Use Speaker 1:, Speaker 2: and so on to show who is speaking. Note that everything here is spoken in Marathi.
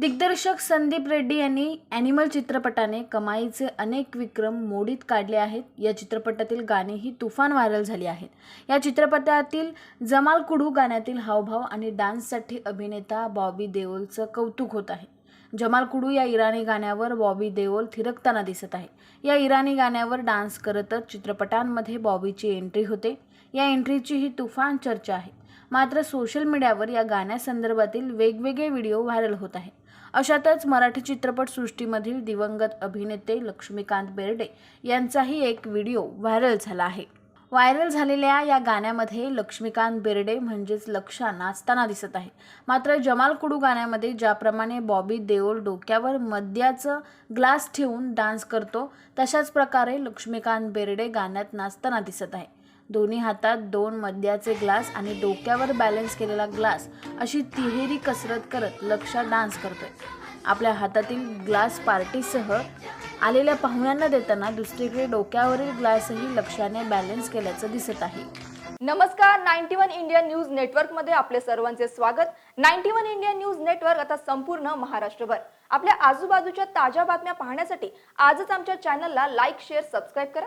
Speaker 1: दिग्दर्शक संदीप रेड्डी यांनी ॲनिमल चित्रपटाने कमाईचे अनेक विक्रम मोडीत काढले आहेत. या चित्रपटातील गाणेही तुफान व्हायरल झाली आहेत. या चित्रपटातील जमाल कुडू गाण्यातील हावभाव आणि डान्ससाठी अभिनेता बॉबी देओलचं कौतुक होत आहे. जमाल कुडू या इराणी गाण्यावर बॉबी देओल थिरकताना दिसत आहे. या इराणी गाण्यावर डान्स करतच चित्रपटांमध्ये बॉबीची एंट्री होते. या एंट्रीची ही तुफान चर्चा आहे. मात्र सोशल मीडियावर या गाण्यासंदर्भातील वेगवेगळे व्हिडिओ व्हायरल होत आहे अशातच मराठी चित्रपटसृष्टीमधील दिवंगत अभिनेते लक्ष्मीकांत बेर्डे यांचाही एक व्हिडिओ व्हायरल झाला आहे. व्हायरल झालेल्या या गाण्यामध्ये लक्ष्मीकांत बेर्डे म्हणजेच लक्षा नाचताना दिसत आहे मात्र जमाल कुडू गाण्यामध्ये ज्याप्रमाणे बॉबी देओल डोक्यावर मद्याचं ग्लास ठेवून डान्स करतो तशाच प्रकारे लक्ष्मीकांत बेर्डे गाण्यात नाचताना दिसत आहे दोन्ही हातात दोन मद्याचे ग्लास आणि डोक्यावर बॅलन्स केलेला ग्लास अशी तिहेरी कसरत करत लक्षा डान्स करतोय. आपल्या हातातील ग्लास पार्टीसह आलेल्या पाहुण्यांना देताना दुसरीकडे डोक्यावरील ग्लासही लक्षाने बॅलन्स केल्याचं दिसत आहे.
Speaker 2: नमस्कार नाईन्टी वन इंडिया न्यूज नेटवर्कमध्ये आपले सर्वांचे स्वागत. Ninety one India news network आता संपूर्ण महाराष्ट्रभर. आपल्या आजूबाजूच्या ताज्या बातम्या पाहण्यासाठी आजच आमच्या चॅनलला लाईक शेअर सबस्क्राईब करा.